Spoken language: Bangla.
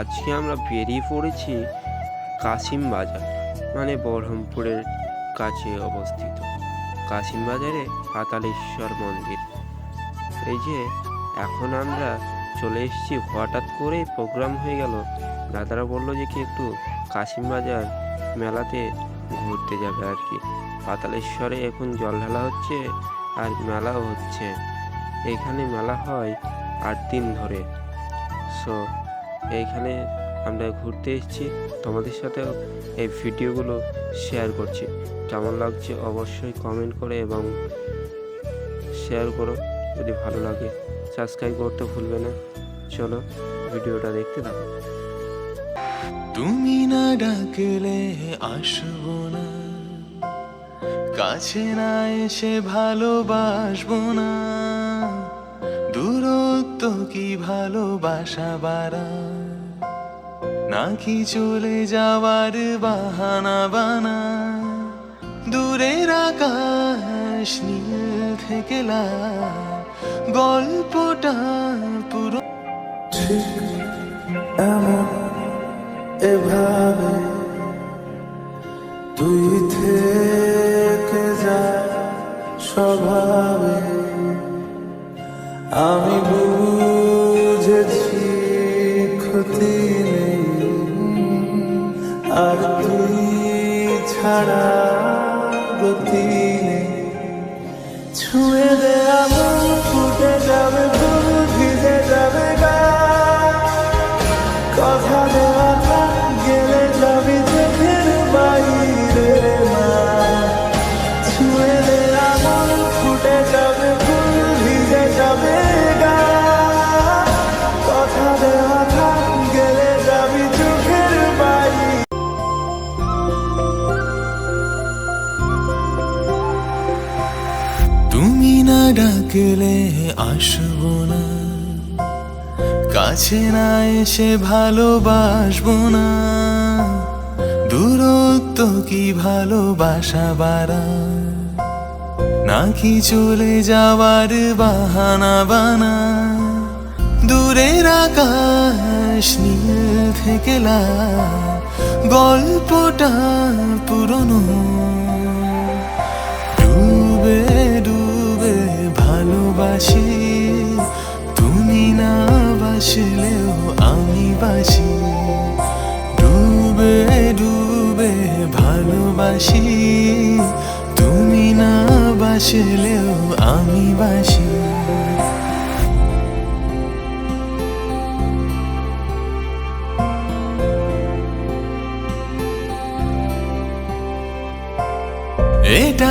আজকে আমরা বেরিয়ে পড়েছি কাশিম বাজার মানে বহরমপুরের কাছে অবস্থিত। কাশিম বাজারে পাতালেশ্বর মন্দির। এই যে এখন আমরা চলে এসেছি, হঠাৎ করে প্রোগ্রাম হয়ে গেল। দাদারা বলল যে কি একটু কাশিম বাজার মেলাতে ঘুরতে যাবে আর কি। পাতালেশ্বরে এখন জল ঢালা হচ্ছে আর মেলাও হচ্ছে। এখানে মেলা হয় আট দিন ধরে। সো এইখানে আমরা ঘুরতে এসেছি। তোমাদের সাথেও এই ভিডিওগুলো শেয়ার করছি। কেমন লাগছে অবশ্যই কমেন্ট করে এবং শেয়ার করো। যদি ভালো লাগে সাবস্ক্রাইব করতে ভুলবে না। চলো ভিডিওটা দেখতে থাকো। তুমি না ডাকলে আসব না। কাছে না এসে ভালোবাসবো না। দূরত্ব কি ভালোবাসা বাড়া? নাকি চলে যাওয়ার বাহানা বানা? দূরের আকাশ নীল থেকে গল্পটা পুরো এভাবে তুই থেকে যা স্বভাবে আমি বুঝেছি ক্ষতি নেই আর তুই ছাড়া গতি নেই। ছুঁয়ে দে তুমি না ডাকলে আসব না। কাছে না এসে ভালোবাসবো না। দূরত্ব কি ভালোবাসা বাড়া? নাকি চলে যাওয়ার বাহানা বানা? দূরের আকাশ নীল থেকে গল্পটা পুরনো ভালোবাসি। তুমি না বাসলেও আমি বাসি। এটা